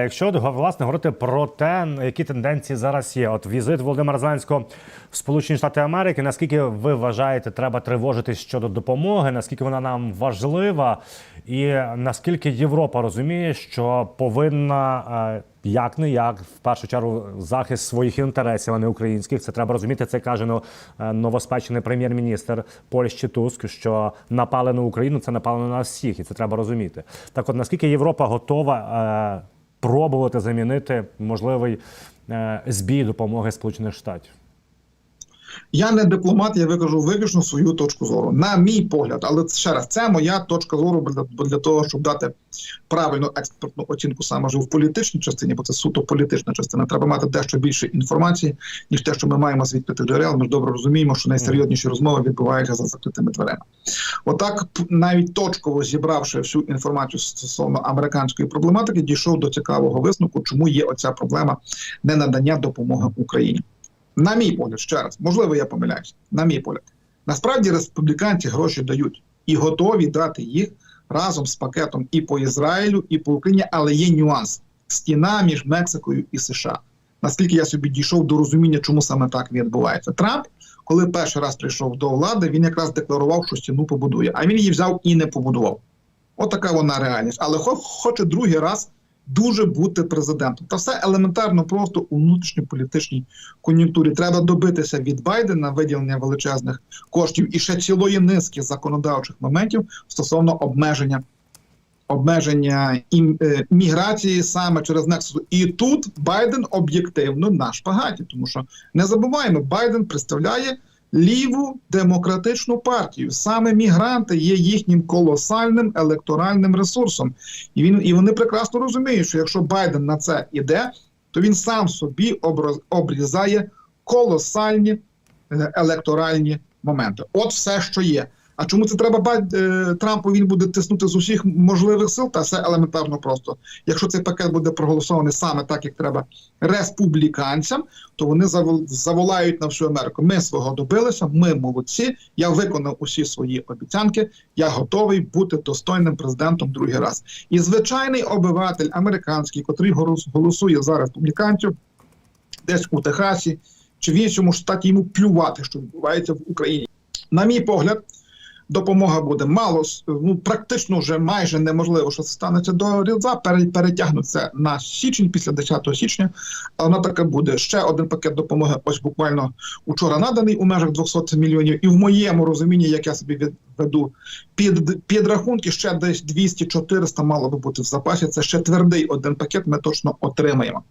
Якщо власне говорити про те, які тенденції зараз є, от візит Володимира Зеленського в Сполучені Штати Америки, наскільки ви вважаєте, треба тривожитись щодо допомоги, наскільки вона нам важлива, і наскільки Європа розуміє, що повинна е, як не як в першу чергу захист своїх інтересів, а не українських. Це треба розуміти. Це каже ну, е, новоспечений прем'єр-міністр Польщі Туск, що напали на Україну, це напали на всіх, і це треба розуміти. Так, от наскільки Європа готова. Пробувати замінити можливий е, збій допомоги Сполучених Штатів. Я не дипломат, я викажу виключно свою точку зору. На мій погляд, але ще раз, це моя точка зору для, для того, щоб дати правильну експертну оцінку саме вже в політичній частині, бо це суто політична частина. Треба мати дещо більше інформації, ніж те, що ми маємо з відкритих джерел. Ми ж добре розуміємо, що найсерйозніші розмови відбуваються за закритими дверима. Отак, навіть точково зібравши всю інформацію стосовно американської проблематики, дійшов до цікавого висновку, чому є оця проблема ненадання допомоги Україні. На мій погляд, ще раз, можливо, я помиляюся. На мій погляд, насправді республіканці гроші дають і готові дати їх разом з пакетом і по Ізраїлю, і по Україні, але є нюанс: стіна між Мексикою і США. Наскільки я собі дійшов до розуміння, чому саме так відбувається. Трамп, коли перший раз прийшов до влади, він якраз декларував, що стіну побудує, а він її взяв і не побудував. Отака вона реальність. Але хоче другий раз дуже бути президентом. Та все елементарно просто у внутрішньополітичній кон'юнктурі. Треба добитися від Байдена виділення величезних коштів і ще цілої низки законодавчих моментів стосовно обмеження. Обмеження е, міграції саме через Нексус. І тут Байден об'єктивно на шпагаті, тому що не забуваємо, Байден представляє ліву демократичну партію. Саме мігранти є їхнім колосальним електоральним ресурсом, і він і вони прекрасно розуміють, що якщо Байден на це іде, то він сам собі образ обрізає колосальні е, електоральні моменти. От все, що є. А чому це треба е, Трампу? Він буде тиснути з усіх можливих сил, та все елементарно просто. Якщо цей пакет буде проголосований саме так, як треба республіканцям, то вони заволають на всю Америку. Ми свого добилися, ми молодці. Я виконав усі свої обіцянки. Я готовий бути достойним президентом другий раз. І звичайний обиватель американський, котрий голосує за республіканців, десь у Техасі чи в іншому штаті йому плювати, що відбувається в Україні. На мій погляд допомога буде мало ну практично вже майже неможливо, що це станеться до різдва. перетягнуться на січень після 10 січня. А вона така буде ще один пакет допомоги. Ось буквально учора наданий у межах 200 мільйонів. І в моєму розумінні, як я собі веду під підрахунки, ще десь 200-400 мало би бути в запасі. Це ще твердий один пакет. Ми точно отримаємо.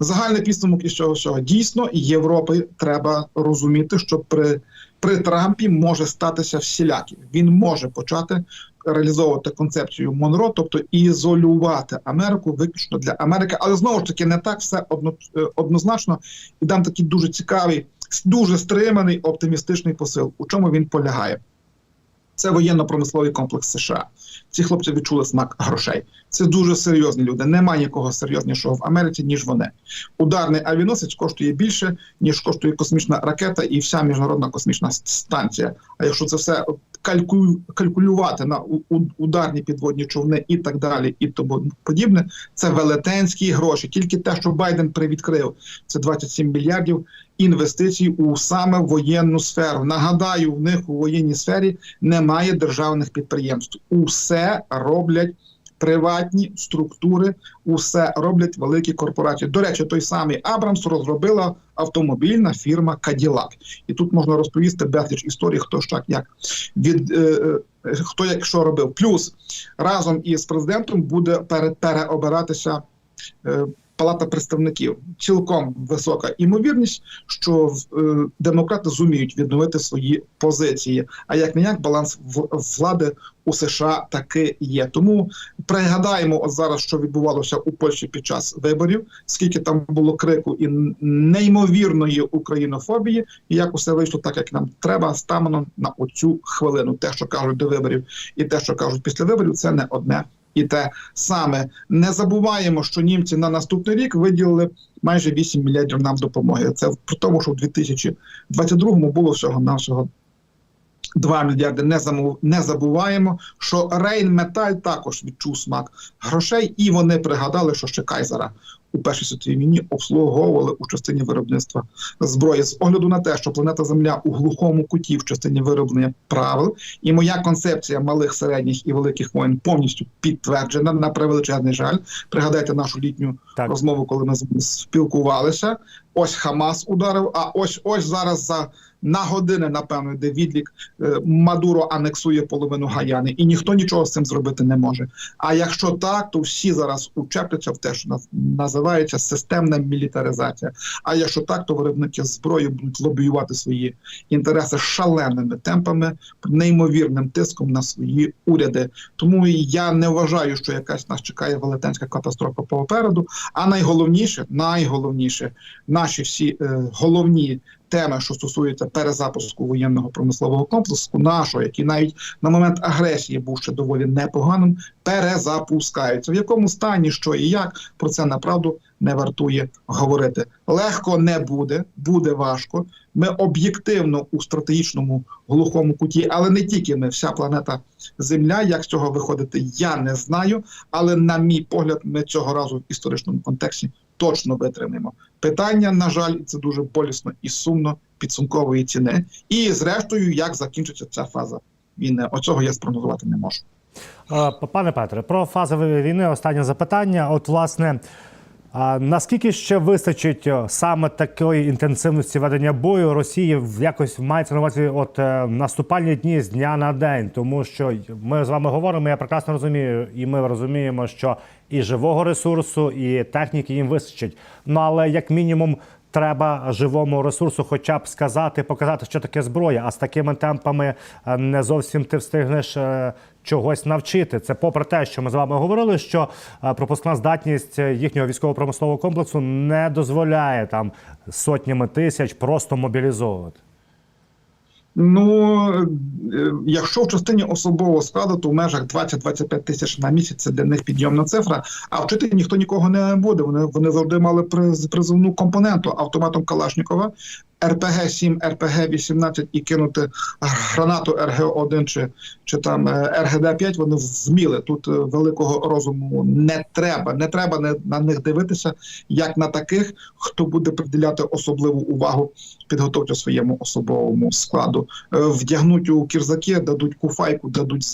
Загальний підсумок із цього всього дійсно Європи треба розуміти, що при при Трампі може статися всілякі. Він може почати реалізовувати концепцію Монро, тобто ізолювати Америку виключно для Америки, але знову ж таки не так все е, однозначно. І дам такий дуже цікавий, дуже стриманий оптимістичний посил. У чому він полягає? Це воєнно-промисловий комплекс США. Ці хлопці відчули смак грошей. Це дуже серйозні люди. Немає нікого серйознішого в Америці, ніж вони. Ударний авіаносець коштує більше, ніж коштує космічна ракета і вся міжнародна космічна станція. А якщо це все калькулю, калькулювати на ударні підводні човни і так далі, і тому подібне, це велетенські гроші. Тільки те, що Байден привідкрив, це 27 мільярдів інвестицій у саме воєнну сферу. Нагадаю, в них у воєнній сфері немає державних підприємств. Усе роблять. Приватні структури усе роблять великі корпорації. До речі, той самий Абрамс розробила автомобільна фірма Cadillac. І тут можна розповісти безліч історій, хто ж так як від е, е, хто як що робив. Плюс разом із президентом буде переобиратися е, Палата представників цілком висока імовірність, що е, демократи зуміють відновити свої позиції. А як не як баланс влади у США таки є. Тому пригадаємо от зараз, що відбувалося у Польщі під час виборів, скільки там було крику і неймовірної українофобії, і як усе вийшло так, як нам треба станом на оцю хвилину. Те, що кажуть до виборів, і те, що кажуть після виборів, це не одне і те саме. Не забуваємо, що німці на наступний рік виділили майже 8 мільярдів нам допомоги. Це при тому, що в 2022-му було всього нашого 2 мільярди не замов... не забуваємо, що Рейнметаль також відчув смак грошей, і вони пригадали, що ще Кайзера у першій світовій війні обслуговували у частині виробництва зброї з огляду на те, що планета Земля у глухому куті в частині вироблення правил, і моя концепція малих, середніх і великих воєн повністю підтверджена на превеличезний жаль. Пригадайте нашу літню Так. розмову, коли ми спілкувалися. Ось Хамас ударив, а ось ось зараз за на години, напевно, йде відлік. е, Мадуро анексує половину Гаяни, і ніхто нічого з цим зробити не може. А якщо так, то всі зараз учепляться в те, що наз- називається системна мілітаризація. А якщо так, то виробники зброї будуть лобіювати свої інтереси шаленими темпами, неймовірним тиском на свої уряди. Тому я не вважаю, що якась нас чекає велетенська катастрофа попереду. А найголовніше, найголовніше, наші всі е, головні теми, що стосуються перезапуску воєнного промислового комплексу, нашого, який навіть на момент агресії був ще доволі непоганим, перезапускаються. В якому стані, що і як, про це направду не вартує говорити. Легко не буде, буде важко. Ми об'єктивно у стратегічному глухому куті, але не тільки ми, вся планета Земля. Як з цього виходити, я не знаю. Але, на мій погляд, ми цього разу в історичному контексті точно витримаємо. Питання, на жаль, це дуже болісно і сумно підсумкової ціни. І зрештою, як закінчиться ця фаза війни. Оцього я спрогнозувати не можу. Пане Петре, про фази війни останнє запитання. От, власне, а наскільки ще вистачить е, саме такої інтенсивності ведення бою Росії в якось мається на увазі от е, наступальні дні з дня на день? Тому що ми з вами говоримо, я прекрасно розумію, і ми розуміємо, що і живого ресурсу, і техніки їм вистачить. Ну але як мінімум. Треба живому ресурсу, хоча б сказати, показати, що таке зброя. А з такими темпами е, не зовсім ти встигнеш чогось навчити. Це попри те, що ми з вами говорили, що е, пропускна здатність е, їхнього військово-промислового комплексу не дозволяє там сотнями тисяч просто мобілізовувати. Ну е, якщо в частині особового складу, то в межах 20-25 тисяч на місяць це для них підйомна цифра. А вчити ніхто нікого не буде. Вони вони завжди мали приз- призовну компоненту автоматом Калашникова, РПГ 7, РПГ 18 і кинути гранату РГ 1 чи, чи там РГД 5 Вони вміли. Тут е, великого розуму не треба. Не треба на них дивитися, як на таких, хто буде приділяти особливу увагу підготовці своєму особовому складу. Е, Вдягнуть у кірзаки, дадуть куфайку, дадуть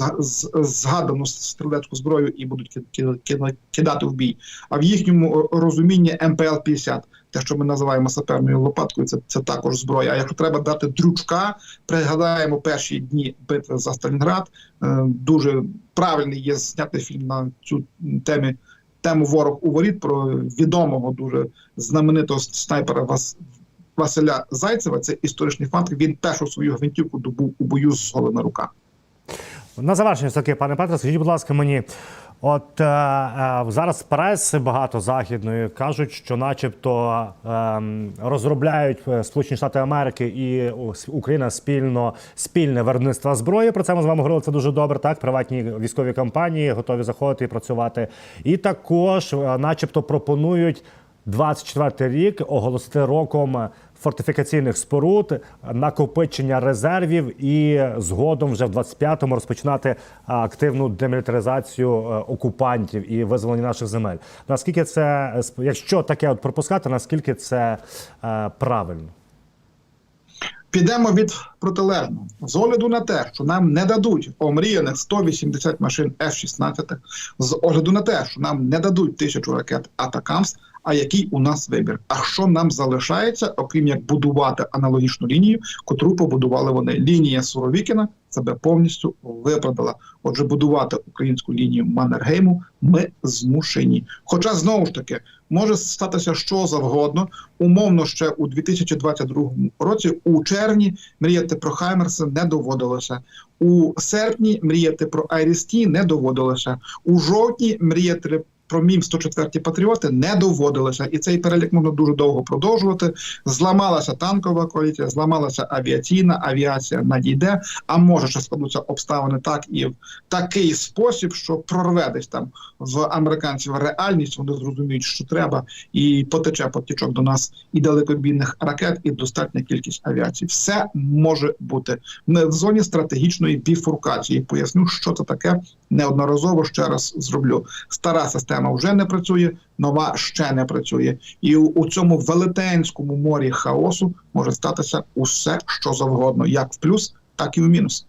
згадану стрілецьку зброю і будуть ки- ки- ки- кидати в бій. А в їхньому е, розумінні МПЛ 50 те, що ми називаємо саперною лопаткою, це, це також зброя. А якщо треба дати дручка, пригадаємо перші дні битви за Сталінград. Е, Дуже правильний є знятий фільм на цю темі. Тему ворог у воріт про відомого дуже знаменитого снайпера Вас, Василя Зайцева. Це історичний факт. Він першу свою гвинтівку добув у бою з голими руками. На завершення таки, пане Петре, скажіть, будь ласка, мені. От е, е, зараз преси багато західної кажуть, що, начебто, е, розробляють е, Сполучені Штати Америки і Україна спільно спільне виробництво зброї. Про це ми з вами говорили. Це дуже добре. Так, приватні військові компанії готові заходити і працювати. І також, е, начебто, пропонують 24 рік оголосити роком фортифікаційних споруд, накопичення резервів і згодом вже в 25-му розпочинати активну демілітаризацію е, окупантів і визволення наших земель. Наскільки це, е, якщо таке от пропускати, наскільки це е, правильно? Підемо від протилежного з огляду на те, що нам не дадуть омріяних 180 машин F-16, з огляду на те, що нам не дадуть тисячу ракет Атакамс. А який у нас вибір? А що нам залишається, окрім як будувати аналогічну лінію, котру побудували вони? Лінія Суровікіна себе повністю виправдала. Отже, будувати українську лінію Маннергейму ми змушені. Хоча знову ж таки може статися що завгодно. Умовно, ще у 2022 році, у червні, мріяти про Хаймерси не доводилося. У серпні мріяти про Айрісті не доводилося. У жовтні мріяти про мім 104 патріоти не доводилося, і цей перелік можна дуже довго продовжувати. Зламалася танкова коаліція, зламалася авіаційна, авіація надійде. А може ще складуться обставини так і в такий спосіб, що прорве десь там в американців реальність. Вони зрозуміють, що треба, і потече потічок до нас і далекобійних ракет, і достатня кількість авіації. Все може бути. Ми в зоні стратегічної біфуркації. Поясню, що це таке. Неодноразово ще раз зроблю. Стара система вже не працює, нова ще не працює, і у, у цьому велетенському морі хаосу може статися усе, що завгодно, як в плюс, так і в мінус.